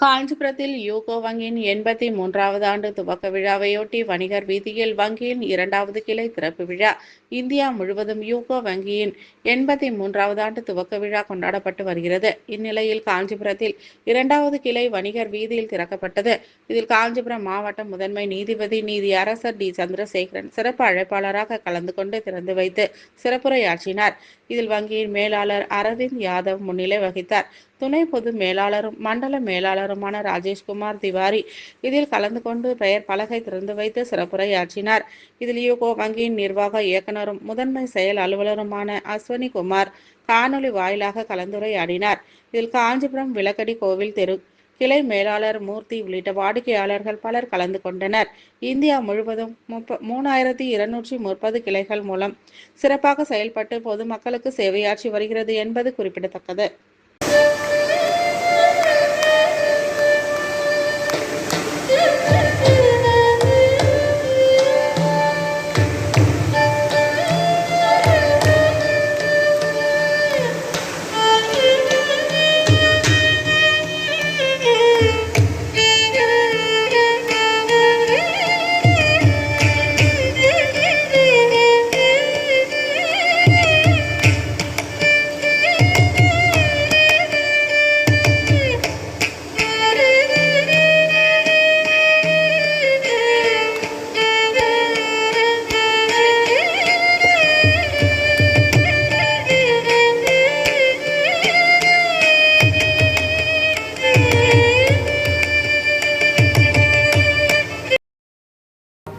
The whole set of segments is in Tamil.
காஞ்சிபுரத்தில் யூகோ வங்கியின் எண்பத்தி மூன்றாவது ஆண்டு துவக்க விழாவையொட்டி வணிகர் வீதியில் வங்கியின் இரண்டாவது கிளை திறப்பு விழா. இந்தியா முழுவதும் யூகோ வங்கியின் எண்பத்தி மூன்றாவது ஆண்டு துவக்க விழா கொண்டாடப்பட்டு வருகிறது. இந்நிலையில் காஞ்சிபுரத்தில் இரண்டாவது கிளை வணிகர் வீதியில் திறக்கப்பட்டது. இதில் காஞ்சிபுரம் மாவட்ட முதன்மை நீதிபதி நீதியரசர் டி. சந்திரசேகரன் சிறப்பு அழைப்பாளராக கலந்து கொண்டு திறந்து வைத்து சிறப்புரையாற்றினார். இதில் வங்கியின் மேலாளர் அரவிந்த் யாதவ் முன்னிலை வகித்தார். துணை பொது மேலாளரும் மண்டல மேலாளருமான ராஜேஷ்குமார் திவாரி இதில் கலந்து கொண்டு பெயர் பலகை திறந்து வைத்து சிறப்புரையாற்றினார். இதில் யூகோ வங்கியின் நிர்வாக இயக்குனரும் முதன்மை செயல் அலுவலருமான அஸ்வனி குமார் காணொலி வாயிலாக கலந்துரையாடினார். இதில் காஞ்சிபுரம் விளக்கடி கோவில் தெரு கிளை மேலாளர் மூர்த்தி உள்ளிட்ட வாடிக்கையாளர்கள் பலர் கலந்து கொண்டனர். இந்தியா முழுவதும் முப்ப மூணாயிரத்தி இருநூற்றி முப்பது கிளைகள் மூலம் சிறப்பாக செயல்பட்டு பொதுமக்களுக்கு சேவையாற்றி வருகிறது என்பது குறிப்பிடத்தக்கது.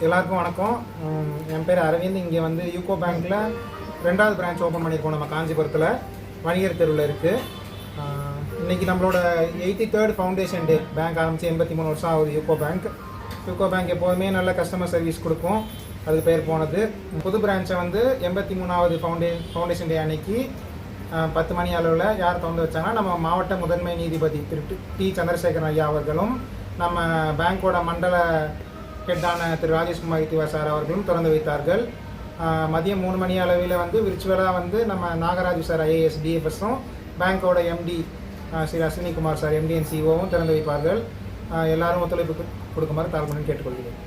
எல்லாருக்கும் வணக்கம். என் பேர் அரவிந்த். இங்கே வந்து யூகோ பேங்க்கில் ரெண்டாவது பிரான்ச் ஓப்பன் பண்ணியிருக்கோம் நம்ம காஞ்சிபுரத்தில். வணிகர் தெருவில் இருக்குது இன்னைக்கு நம்மளோட eighty third foundation day bank ஆரம்பித்து எண்பத்தி மூணு வருஷம் ஆகுது யூகோ பேங்க். யூகோ பேங்க் எப்போதுமே நல்ல கஸ்டமர் சர்வீஸ் கொடுக்கும். அதுக்கு பேர் போனது. புது பிரான்ச்சை வந்து எண்பத்தி மூணாவது ஃபவுண்டே ஃபவுண்டேஷன் டே அன்னைக்கு பத்து மணி அளவில் யார் திறந்து வச்சாங்கன்னா நம்ம மாவட்ட முதன்மை நீதிபதி திரு டி- டி சந்திரசேகரன் ஐயா அவர்களும் நம்ம பேங்க்கோட மண்டல ஹெட்டான திரு ராஜேஷ்குமார் திவா சார் அவர்களும் திறந்து வைத்தார்கள். மதியம் மூணு மணி அளவில் வந்து விர்ச்சுவலாக வந்து நம்ம நாகராஜ் சார் ஐஏஎஸ் டிஎஃப்எஸும் பேங்க்கோட MD Shri Ashwini Kumar sir MD and சிஓவும் திறந்து வைப்பார்கள். எல்லாரும் ஒத்துழைப்பு கொடுக்குமாறு தாழ்மையுடன் கேட்டுக்கொள்கிறேன்.